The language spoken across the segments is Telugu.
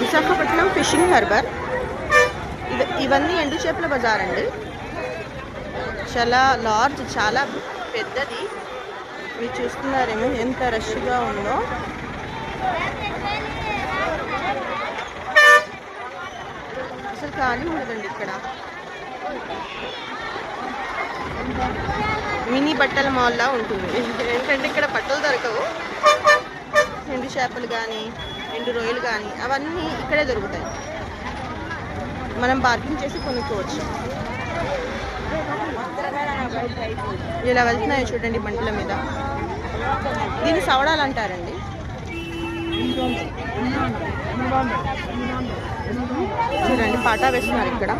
Visakhapatnam fishing harbour. ఇవన్నీ ఎండు చేపల బజార్ అండి. చాలా లార్జ్ చాలా పెద్దది. మీరు చూస్తున్నారేమో ఎంత రష్గా ఉందో. అసలు ఖాళీ ఉండదండి ఇక్కడ. మినీ బట్టల మాల్లా ఉంటుంది. ఏంటంటే ఇక్కడ బట్టలు దొరకవు. చేపలు కానీ ఎండు రొయ్యలు కానీ అవన్నీ ఇక్కడే దొరుకుతాయి. మనం బార్గింగ్ చేసి కొనుక్కోవచ్చు. ఇలా వెళ్తున్నాయి చూడండి బండ్ల మీద. దీన్ని సవడాలు అంటారండి చూడండి పాటా వేస్తున్నారు ఇక్కడ.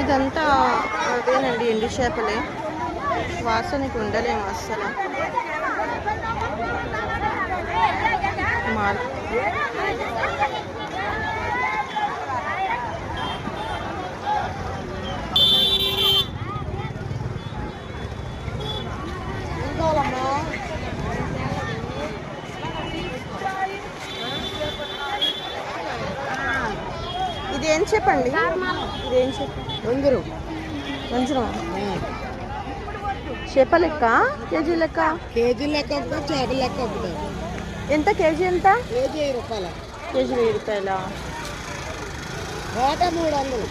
ఇదంతా అదేనండి ఎండు చేపలే. వాసనకి ఉండలేము అస్సలు. మార్ ఇది ఏం చెప్పండి? ఇది ఏం చెప్ప వందరు మంచిగా చేప లెక్క? కేజీ లెక్క? కేజీ లెక్క చేపల లెక్క ఎంత కేజీ ఎంత? కేజీ వెయ్యి రూపాయల. కేజీ వెయ్యి రూపాయల. కోట మూడు వందలు.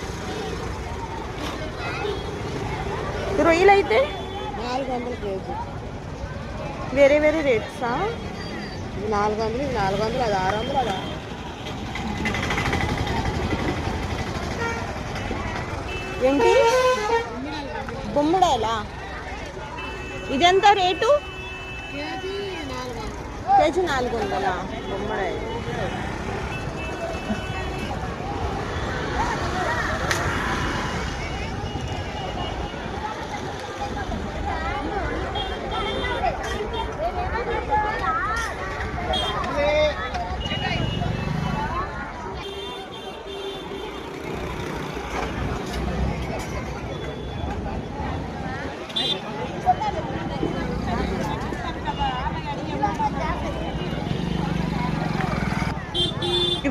రొయ్యలు అయితే? నాలుగు వందలు కేజీ. వేరే వేరే రేట్సా? నాలుగు వందలు నాలుగు వందలు అది ఆరు వందలు అదా ఏంటి? బొమ్మడాయలా ఇదెంత రేటు? కేజీ నాలుగు వందలా? కేజీ నాలుగు వందలా బొమ్మడాయి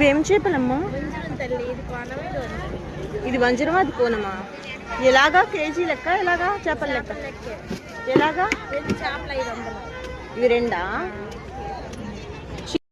ఇవి ఏం చేపలమ్మా ఇది వంజరమా అది కోనమా? ఎలాగా కేజీ లెక్క ఎలాగా చేపల లెక్క? ఎలాగా? ఇవి రెండా?